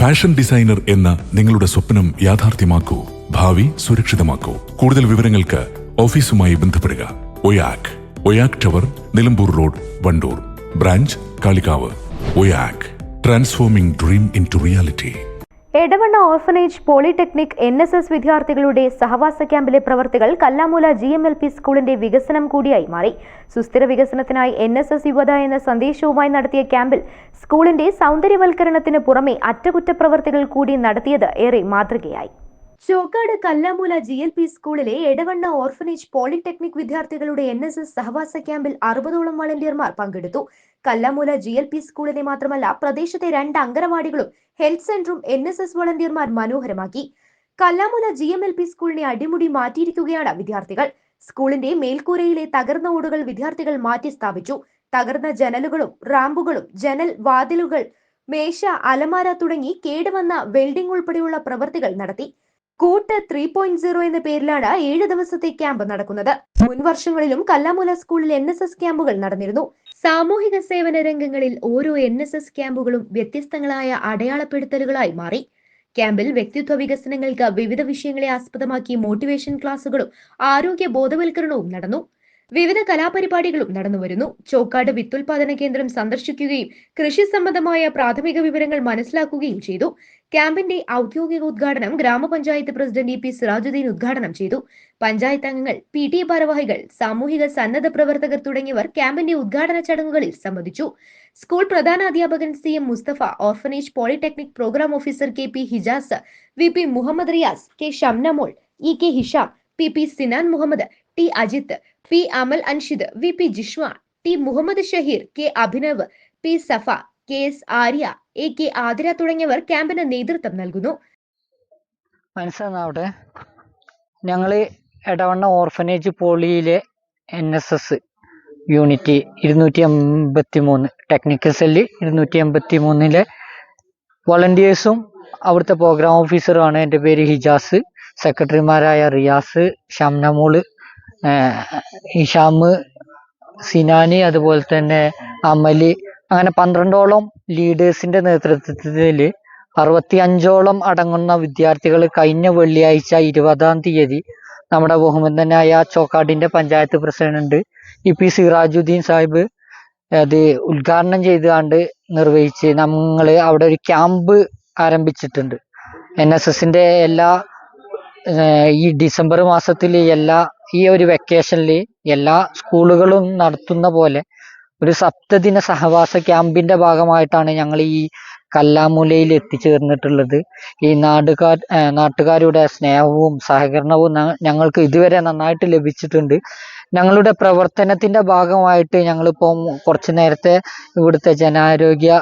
Fashion designer എന്ന നിങ്ങളുടെ സ്വപ്നം യാഥാർത്ഥ്യമാക്കൂ. ഭാവി സുരക്ഷിതമാക്കൂ. കൂടുതൽ വിവരങ്ങൾക്ക് ഓഫീസുമായി ബന്ധപ്പെടുക. ഒയാക്. ഒയാക് tower Nilambur road Wandoor. Branch Kalikavu. ഒയാക്. Transforming dream in reality Edavanna orphanage polytechnic N S S വിദ്യാർത്ഥികളുടെ സഹവാസ ക്യാമ്പിലെ പ്രവർത്തികൾ Kallamoola G M L P സ്കൂളിന്റെ വികസനം കൂടിയായി മാറി. സുസ്ഥിര വികസനത്തിനായി എൻ എസ് എസ് യുവത എന്ന സന്ദേശവുമായി നടത്തിയ ക്യാമ്പിൽ സ്കൂളിന്റെ സൗന്ദര്യവൽക്കരണത്തിന് പുറമെ അറ്റകുറ്റപ്രവർത്തികൾ കൂടി നടത്തിയത് ഏറെ മാതൃകയായി. Chokkad Kallamoola G L P സ്കൂളിലെ എടവണ്ണ ഓർഫനേജ് പോളിടെക്നിക് വിദ്യാർത്ഥികളുടെ എൻ എസ് എസ് സഹവാസ ക്യാമ്പിൽ അറുപതോളം വളണ്ടിയർമാർ പങ്കെടുത്തു. കല്ലാമൂല ജി എൽ പി സ്കൂളിനെ മാത്രമല്ല പ്രദേശത്തെ രണ്ട് അംഗനവാടികളും ഹെൽത്ത് സെന്ററും എൻ എസ് എസ് വളണ്ടിയർമാർ മനോഹരമാക്കി. Kallamoola G M L P സ്കൂളിനെ അടിമുടി മാറ്റിയിരിക്കുകയാണ് വിദ്യാർത്ഥികൾ. സ്കൂളിന്റെ മേൽക്കൂരയിലെ തകർന്ന ഓടുകൾ വിദ്യാർത്ഥികൾ മാറ്റി സ്ഥാപിച്ചു തകർന്ന ജനലുകളും റാമ്പുകളും ജനൽ വാതിലുകൾ മേശ അലമാര തുടങ്ങി കേടുവന്ന വെൽഡിംഗ് ഉൾപ്പെടെയുള്ള പ്രവൃത്തികൾ നടത്തി. കൂട്ട് ത്രീ പോയിന്റ് സീറോ എന്ന പേരിലാണ് ഏഴ് ദിവസത്തെ ക്യാമ്പ് നടക്കുന്നത്. മുൻ വർഷങ്ങളിലും കല്ലാമൂല സ്കൂളിൽ എൻ എസ് എസ് ക്യാമ്പുകൾ നടന്നിരുന്നു. സാമൂഹിക സേവന രംഗങ്ങളിൽ ഓരോ എൻ എസ് എസ് ക്യാമ്പുകളും വ്യത്യസ്തങ്ങളായ അടയാളപ്പെടുത്തലുകളായി മാറി. ക്യാമ്പിൽ വ്യക്തിത്വ വികസനങ്ങൾക്ക് വിവിധ വിഷയങ്ങളെ ആസ്പദമാക്കി മോട്ടിവേഷൻ ക്ലാസുകളും ആരോഗ്യ ബോധവൽക്കരണവും നടന്നു. വിവിധ കലാപരിപാടികളും നടന്നുവരുന്നു ചോക്കാട് വിത്തുൽപാദന കേന്ദ്രം സന്ദർശിക്കുകയും കൃഷി സംബന്ധമായ പ്രാഥമിക വിവരങ്ങൾ മനസ്സിലാക്കുകയും ചെയ്തു. ക്യാമ്പിന്റെ ഔദ്യോഗിക ഉദ്ഘാടനം ഗ്രാമപഞ്ചായത്ത് പ്രസിഡന്റ് ഇ പി സിറാജുദ്ദീൻ ഉദ്ഘാടനം ചെയ്തു. പഞ്ചായത്ത് അംഗങ്ങൾ പി ടി ഭാരവാഹികൾ സാമൂഹിക സന്നദ്ധ പ്രവർത്തകർ തുടങ്ങിയവർ ക്യാമ്പിന്റെ ഉദ്ഘാടന ചടങ്ങുകളിൽ സംബന്ധിച്ചു. സ്കൂൾ പ്രധാന അധ്യാപകൻ C M Mustafa orphanage polytechnic programme officer K P Hijas V P Muhammad Riyas K Shamnamol E K Hisham P P Sinan Muhammad T Ajith P Amal Anshid V P Jishwa T Muhammad Shaheer K Abhinav P Safa K S Arya A K Athira തുടങ്ങിയവർ ക്യാമ്പിന് നേതൃത്വം നൽകുന്നു. മനസ്സിലാവട്ടെ ഞങ്ങൾ Edavanna orphanage പോളിയിലെ N S S unit ഇരുന്നൂറ്റി എൺപത്തി മൂന്ന് ടെക്നിക്കൽ സെല്ല് ഇരുന്നൂറ്റി എൺപത്തി മൂന്നിലെ വളണ്ടിയേഴ്സും അവിടുത്തെ പ്രോഗ്രാം ഓഫീസറുമാണ് എന്റെ പേര് ഹിജാസ്. സെക്രട്ടറിമാരായ റിയാസ് ഷംനമോൾ ഹിഷാമ് സിനാനി അതുപോലെ തന്നെ അമലി അങ്ങനെ പന്ത്രണ്ടോളം ലീഡേഴ്സിന്റെ നേതൃത്വത്തിൽ അറുപത്തി അഞ്ചോളം അടങ്ങുന്ന വിദ്യാർത്ഥികൾ കഴിഞ്ഞ വെള്ളിയാഴ്ച ഇരുപതാം തീയതി നമ്മുടെ ബഹുമന്ദനായ ചോക്കാടിന്റെ panchayat president E P Sirajuddin Sahib അത് ഉദ്ഘാടനം ചെയ്തുകൊണ്ട് നിർവഹിച്ച് നമ്മൾ അവിടെ ഒരു ക്യാമ്പ് ആരംഭിച്ചിട്ടുണ്ട്. എൻ എസ് എസിന്റെ എല്ലാ ഈ ഡിസംബർ മാസത്തിൽ എല്ലാ ഈ ഒരു വെക്കേഷനിൽ എല്ലാ സ്കൂളുകളും നടത്തുന്ന പോലെ ഒരു സപ്തദിന സഹവാസ ക്യാമ്പിന്റെ ഭാഗമായിട്ടാണ് ഞങ്ങൾ ഈ കല്ലാമൂലയിൽ എത്തിച്ചേർന്നിട്ടുള്ളത്. ഈ നാടുകാർ നാട്ടുകാരുടെ സ്നേഹവും സഹകരണവും ഞങ്ങൾക്ക് ഇതുവരെ നന്നായിട്ട് ലഭിച്ചിട്ടുണ്ട്. ഞങ്ങളുടെ പ്രവർത്തനത്തിന്റെ ഭാഗമായിട്ട് ഞങ്ങളിപ്പം കുറച്ച് നേരത്തെ ഇവിടുത്തെ ജനാരോഗ്യ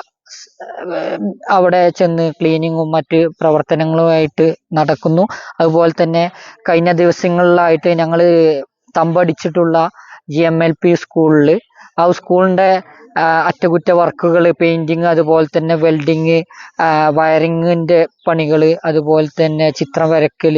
അവിടെ ചെന്ന് ക്ലീനിങ്ങും മറ്റ് പ്രവർത്തനങ്ങളുമായിട്ട് നടക്കുന്നു. അതുപോലെ തന്നെ കഴിഞ്ഞ ദിവസങ്ങളിലായിട്ട് ഞങ്ങൾ തമ്പടിച്ചിട്ടുള്ള ജി എം എൽ പി സ്കൂളിൽ ആ സ്കൂളിന്റെ അറ്റകുറ്റ വർക്കുകൾ പെയിന്റിങ് അതുപോലെ തന്നെ വെൽഡിങ് വയറിങ്ങിന്റെ പണികൾ അതുപോലെ തന്നെ ചിത്രം വരക്കൽ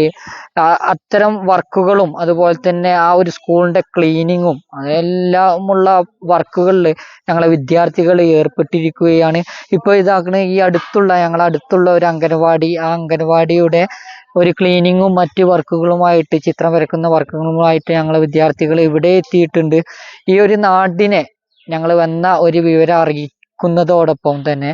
അത്തരം വർക്കുകളും അതുപോലെ തന്നെ ആ ഒരു സ്കൂളിന്റെ ക്ലീനിങ്ങും അതെല്ലാമുള്ള വർക്കുകളിൽ ഞങ്ങളെ വിദ്യാർത്ഥികൾ ഏർപ്പെട്ടിരിക്കുകയാണ്. ഇപ്പോൾ ഇതാക്കണ ഈ അടുത്തുള്ള ഞങ്ങളെ അടുത്തുള്ള ഒരു അംഗനവാടി ആ അംഗനവാടിയുടെ ഒരു ക്ലീനിങ്ങും മറ്റ് വർക്കുകളുമായിട്ട് ചിത്രം വരക്കുന്ന വർക്കുകളുമായിട്ട് ഞങ്ങളെ വിദ്യാർത്ഥികൾ ഇവിടെ എത്തിയിട്ടുണ്ട്. ഈ ഒരു നാടിനെ ഞങ്ങൾ വന്ന ഒരു വിവരം അറിയിക്കുന്നതോടൊപ്പം തന്നെ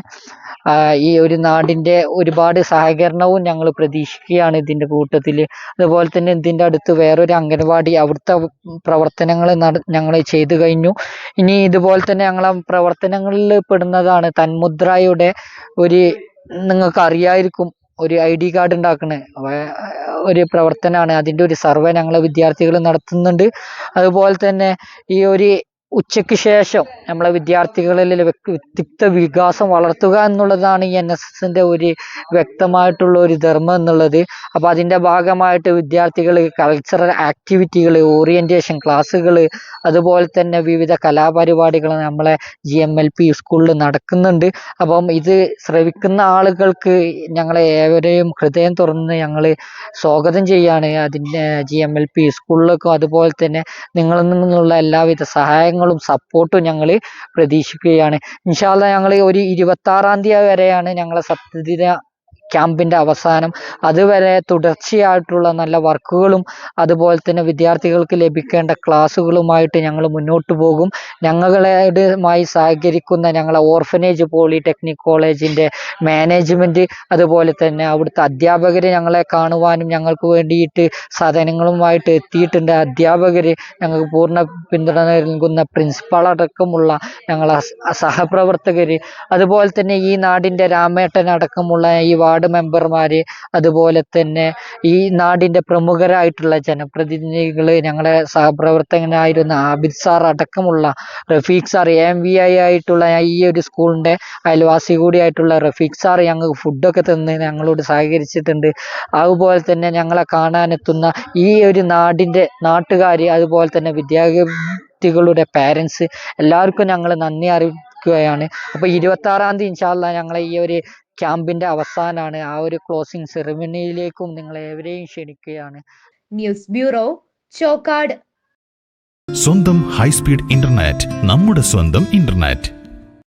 ഈ ഒരു നാടിന്റെ ഒരുപാട് സഹകരണവും ഞങ്ങൾ പ്രതീക്ഷിക്കുകയാണ് ഇതിന്റെ കൂട്ടത്തിൽ അതുപോലെ തന്നെ ഇതിന്റെ അടുത്ത് വേറൊരു അംഗനവാടി അവിടുത്തെ പ്രവർത്തനങ്ങൾ ഞങ്ങൾ ചെയ്തു കഴിഞ്ഞു. ഇനി ഇതുപോലെ തന്നെ ഞങ്ങൾ പ്രവർത്തനങ്ങളിൽ പെടുന്നതാണ് തന്മുദ്രയുടെ ഒരു നിങ്ങൾക്ക് അറിയായിരിക്കും ഒരു ഐ ഡി കാർഡ് ഉണ്ടാക്കണേ. ഒരു പ്രവർത്തനമാണ്. അതിന്റെ ഒരു സർവേ ഞങ്ങളെ വിദ്യാർത്ഥികൾ നടത്തുന്നുണ്ട്. അതുപോലെ തന്നെ ഈ ഒരു ഉച്ചയ്ക്ക് ശേഷം നമ്മളെ വിദ്യാർത്ഥികളിൽ വ്യക്തിത്വ വികാസം വളർത്തുക എന്നുള്ളതാണ് ഈ എൻ എസ് എസിന്റെ ഒരു വ്യക്തമായിട്ടുള്ള ഒരു ധർമ്മം എന്നുള്ളത്. അപ്പോൾ അതിന്റെ ഭാഗമായിട്ട് വിദ്യാർത്ഥികൾ കൾച്ചറൽ ആക്ടിവിറ്റികൾ ഓറിയന്റേഷൻ ക്ലാസ്സുകൾ അതുപോലെ തന്നെ വിവിധ കലാപരിപാടികൾ നമ്മളെ ജി എം എൽ പി സ്കൂളിൽ നടക്കുന്നുണ്ട്. അപ്പം ഇത് ശ്രവിക്കുന്ന ആളുകൾക്ക് ഞങ്ങളെ ഏവരെയും ഹൃദയം തുറന്ന് ഞങ്ങൾ സ്വാഗതം ചെയ്യാണ്. അതിന്റെ ജി എം എൽ പി സ്കൂളിലേക്കും അതുപോലെ തന്നെ നിങ്ങളിൽ നിന്നുള്ള എല്ലാവിധ സഹായങ്ങളും സപ്പോർട്ടും ഞങ്ങൾ പ്രതീക്ഷിക്കുകയാണ്. ഇൻഷാല്ല ഞങ്ങൾ ഒരു ഇരുപത്തി ആറാം തീയതി വരെയാണ് ഞങ്ങളെ സപ്തദിന ക്യാമ്പിന്റെ അവസാനം അതുവരെ തുടർച്ചയായിട്ടുള്ള നല്ല വർക്കുകളും അതുപോലെ തന്നെ വിദ്യാർത്ഥികൾക്ക് ലഭിക്കേണ്ട ക്ലാസ്സുകളുമായിട്ട് ഞങ്ങൾ മുന്നോട്ട് പോകും. ഞങ്ങളുമായി സഹകരിക്കുന്ന ഞങ്ങളെ ഓർഫനേജ് പോളിടെക്നിക് കോളേജിന്റെ മാനേജ്മെന്റ് അതുപോലെ തന്നെ അവിടുത്തെ അധ്യാപകർ ഞങ്ങളെ കാണുവാനും ഞങ്ങൾക്ക് വേണ്ടിയിട്ട് സാധനങ്ങളുമായിട്ട് എത്തിയിട്ടുണ്ട്. അധ്യാപകർ ഞങ്ങൾക്ക് പൂർണ പിന്തുണ നൽകുന്ന പ്രിൻസിപ്പാൾ അടക്കമുള്ള ഞങ്ങളെ സഹപ്രവർത്തകർ അതുപോലെ തന്നെ ഈ നാടിന്റെ രാമേട്ടൻ അടക്കമുള്ള ഈ വാർഡ് മെമ്പർമാർ അതുപോലെ തന്നെ ഈ നാടിന്റെ പ്രമുഖരായിട്ടുള്ള ജനപ്രതിനിധികൾ ഞങ്ങളെ സഹപ്രവർത്തകനായിരുന്ന ആബിദ് സാർ അടക്കമുള്ള Rafeeq sir M V I ആയിട്ടുള്ള ഈ ഒരു സ്കൂളിന്റെ അയൽവാസി കൂടിയായിട്ടുള്ള റഫീഖ് സാർ ഞങ്ങൾക്ക് ഫുഡൊക്കെ തന്ന് ഞങ്ങളോട് സഹകരിച്ചിട്ടുണ്ട്. അതുപോലെ തന്നെ ഞങ്ങളെ കാണാനെത്തുന്ന ഈ ഒരു നാടിന്റെ നാട്ടുകാർ അതുപോലെ തന്നെ വിദ്യാർത്ഥികളുടെ പാരൻസ് എല്ലാവർക്കും ഞങ്ങൾ നന്ദി അറിയിക്കുകയാണ് അപ്പോൾ ഇരുപത്തി ആറാം തീയതി ഇൻഷാല്ല ഞങ്ങളെ ഈ ഒരു ക്യാമ്പിന്റെ അവസാനമാണ് ആ ഒരു ക്ലോസിംഗ് സെറിമണിയിലേക്കും നിങ്ങൾ ഏവരെയും ക്ഷണിക്കുകയാണ്. News bureau Chokkad. സ്വന്തം ഹൈസ്പീഡ് ഇന്റർനെറ്റ് നമ്മുടെ സ്വന്തം ഇന്റർനെറ്റ്.